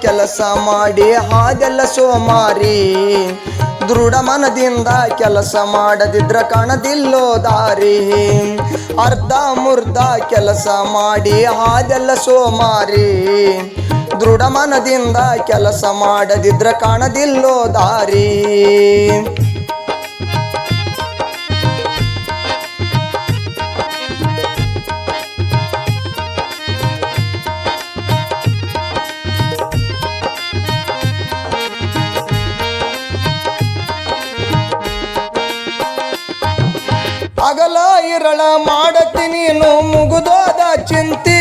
ಕೆಲಸ ಮಾಡಿ, ಹಾಗೆಲ್ಲ ಸೋಮಾರಿ. ದೃಢ ಮನದಿಂದ ಕೆಲಸ ಮಾಡದಿದ್ರ ಕಾಣದಿಲ್ಲೋ ದಾರಿ. ಅರ್ಧ ಮುರ್ಧ ಕೆಲಸ ಮಾಡಿ, ಹಾಗೆಲ್ಲ ಸೋಮಾರಿ. ದೃಢ ಮನದಿಂದ ಕೆಲಸ ಮಾಡದಿದ್ರ ಕಾಣದಿಲ್ಲೋ ದಾರಿ. ಅಗಲ ಇರಳ ಮಾಡತಿ ನೀನು ಮುಗುದೋದ ಚಿಂತಿ.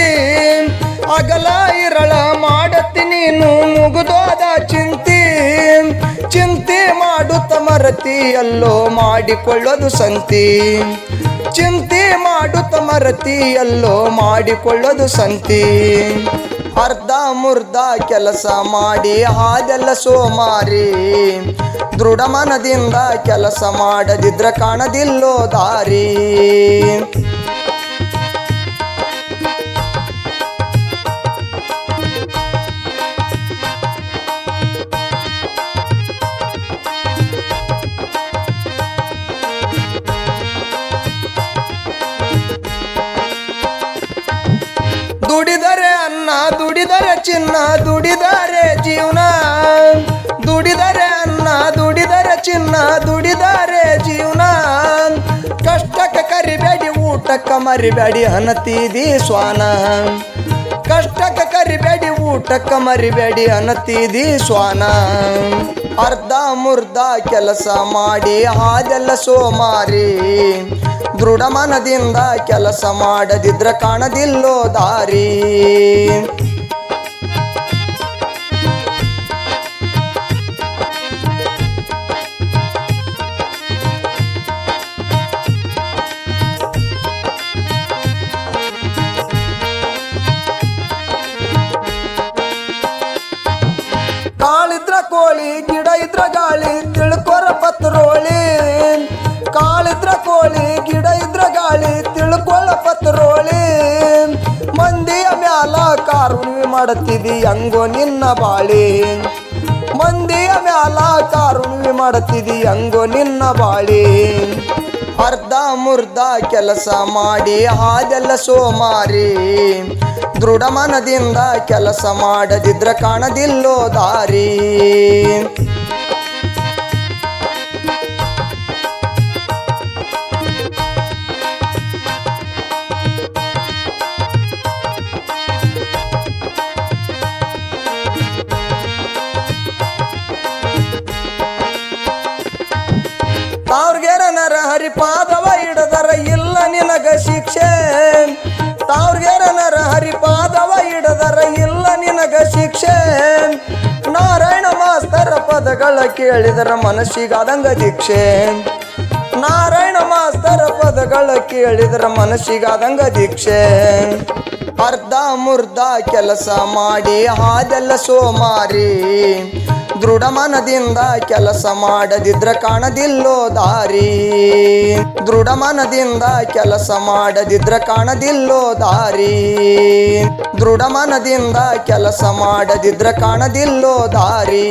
ಅಗಲ ಇರಳ ಮಾಡತಿ ನೀನು ಮುಗುದೋದ ಚಿಂತಿ. ಚಿಂತೆ ಮಾಡುತ್ತ ಮರತಿ ಎಲ್ಲೋ ಮಾಡಿಕೊಳ್ಳೋದು ಸಂತಿ. ಚಿಂತೆ ಮಾಡುತ್ತ ಮರತಿ ಎಲ್ಲೋ ಮಾಡಿಕೊಳ್ಳೋದು ಸಂತಿ. ಅರ್ಧ ಮುರ್ಧ ಕೆಲಸ ಮಾಡಿ, ಹಾದೆಲ್ಲ ಸೋಮಾರಿ. ದೃಢ ಮನದಿಂದ ಕೆಲಸ ಮಾಡದಿದ್ರ ಕಾಣದಿಲ್ಲೋ ದಾರಿ. ಅನ್ನ ದುಡಿದರೆ ಚಿನ್ನ, ದುಡಿದರೆ ಜೀವನ. ದುಡಿದರೆ ಅನ್ನ, ದುಡಿದರೆ ಚಿನ್ನ, ದುಡಿದರೆ ಜೀವನ. ಕಷ್ಟಕ್ಕೆ ಕರಿಬೇಡಿ, ಊಟಕ್ಕೆ ಮರಿಬೇಡಿ ಹನತೀದಿ ಸ್ವಾನ ಕಷ್ಟಕ್ಕೆ ಕರಿಬೇಡಿ, ಊಟಕ್ಕೆ ಮರಿಬೇಡಿ ಅನತೀದಿ ಸ್ವಾನ ಅರ್ಧ ಮುರ್ಧ ಕೆಲಸ ಮಾಡಿ, ಹಾದೆಲ್ಲ ಸೋಮಾರಿ. ದೃಢ ಮನದಿಂದ ಕೆಲಸ ಮಾಡದಿದ್ರ ಕಾಣದಿಲ್ಲೋ ದಾರಿ. ಕಾಳಿದ್ರ ಕೋಳಿ ಗಿಡ ಇದ್ರ ಗಾಳಿ ತಿಳ್ಕೊರ ಪತ್ರೋಳಿ. ಮಂದಿಯ ಮ್ಯಾಲ ಕಾರುಣ್ವಿ ಮಾಡತಿದಿ ಹಂಗೋ ನಿನ್ನ ಬಾಳಿ. ಮಂದಿಯ ಮ್ಯಾಲ ಕಾರುಣ್ವಿ ಮಾಡತಿದಿ ಹಂಗೋ ನಿನ್ನ ಬಾಳಿ. ಅರ್ಧ ಮುರ್ಧ ಕೆಲಸ ಮಾಡಿ ಹಾದೆಲ್ಲ ಸೋಮಾರಿ. ದೃಢ ಮನದಿಂದ ಕೆಲಸ ಮಾಡದಿದ್ರ ಕಾಣದಿಲ್ಲೋ ದಾರಿ. ತಾವ್ರಿಗೆರ ನರ ಹರಿಪಾದವ ಹಿಡದರ ಇಲ್ಲ ನಿನಗ ಶಿಕ್ಷೆ. ತಾವ್ರಿಗೆರ ನರ ಹರಿಪಾದವ ಹಿಡದರ ಇಲ್ಲ ನಿನಗ ಶಿಕ್ಷೆ. ನಾರಾಯಣ ಮಾಸ್ತರ ಪದಗಳ ಕೇಳಿದರ ಮನಸ್ಸಿಗಾದಂಗ ದೀಕ್ಷೆ. ನಾರಾಯಣ ಮಾಸ್ತರ ಪದಗಳ ಕೇಳಿದರ ಮನಸ್ಸಿಗಾದಂಗ ದೀಕ್ಷೆ. ಅರ್ಧ ಮುರ್ಧ ಕೆಲಸ ಮಾಡಿ, ಹಾದೆಲ್ಲ ಸೋಮಾರಿ. ದೃಢ ಮನದಿಂದ ಕೆಲಸ ಮಾಡದಿದ್ರ ಕಾಣದಿಲ್ಲೋ ದಾರಿ. ದೃಢ ಮನದಿಂದ ಕೆಲಸ ಮಾಡದಿದ್ರ ಕಾಣದಿಲ್ಲೋ ದಾರಿ. ದೃಢ ಮನದಿಂದ ಕೆಲಸ ಮಾಡದಿದ್ರ ಕಾಣದಿಲ್ಲೋ ದಾರಿ.